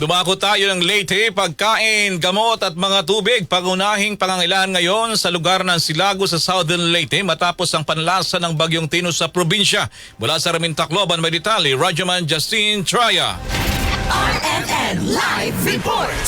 Dumako tayo ng Leyte, pagkain, gamot at mga tubig. Pangunahing pangangailangan ngayon sa lugar ng Silago sa Southern Leyte matapos ang panlasa ng bagyong Tino sa probinsya. Mula sa Ramin Tacloban, may detalye, Rajaman Justine Traya. RMN Live Report.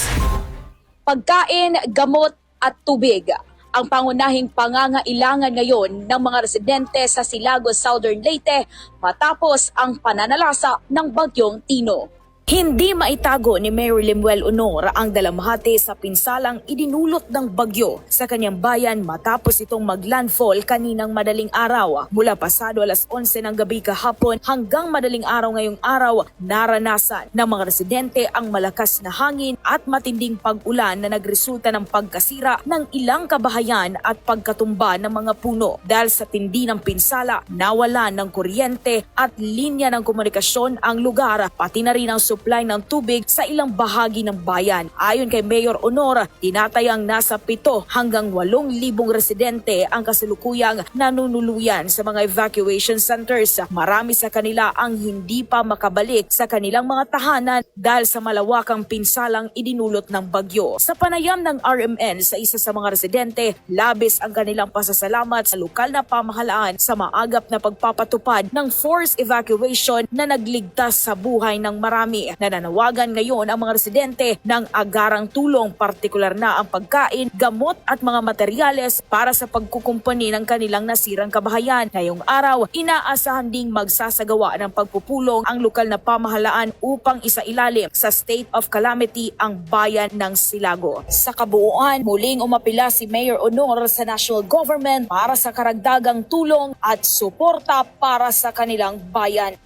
pagkain, gamot at tubig. Ang pangunahing pangangailangan ngayon ng mga residente sa Silagos, Southern Leyte matapos ang pananalasa ng bagyong Tino. Hindi maitago ni Mayor Limuel Honor ang dalamhati sa pinsalang idinulot ng bagyo sa kanyang bayan matapos itong maglandfall kaninang madaling araw. Mula pasado alas 11 ng gabi kahapon hanggang madaling araw ngayong araw, naranasan ng mga residente ang malakas na hangin at matinding pag-ulan na nagresulta ng pagkasira ng ilang kabahayan at pagkatumba ng mga puno. Dahil sa tindi ng pinsala, nawalan ng kuryente at linya ng komunikasyon ang lugar, pati na rin ang supply ng tubig sa ilang bahagi ng bayan. Ayon kay Mayor Honor, tinatayang nasa 7 hanggang 8,000 residente ang kasalukuyang nanunuluyan sa mga evacuation centers. Marami sa kanila ang hindi pa makabalik sa kanilang mga tahanan dahil sa malawakang pinsalang idinulot ng bagyo. Sa panayam ng RMN sa isa sa mga residente, labis ang kanilang pasasalamat sa lokal na pamahalaan sa maagap na pagpapatupad ng forced evacuation na nagligtas sa buhay ng marami. Nananawagan ngayon ang mga residente ng agarang tulong, partikular na ang pagkain, gamot at mga materyales para sa pagkukumpani ng kanilang nasirang kabahayan. Ngayong araw, inaasahan ding magsasagawa ng pagpupulong ang lokal na pamahalaan upang isailalim sa state of calamity ang bayan ng Silago. Sa kabuuan, muling umapila si Mayor Honor sa national government para sa karagdagang tulong at suporta para sa kanilang bayan.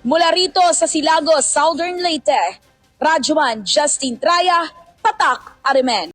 Mula rito sa Silago, Southern Leyte, Rajuman Justin Traya, Patak Arimen.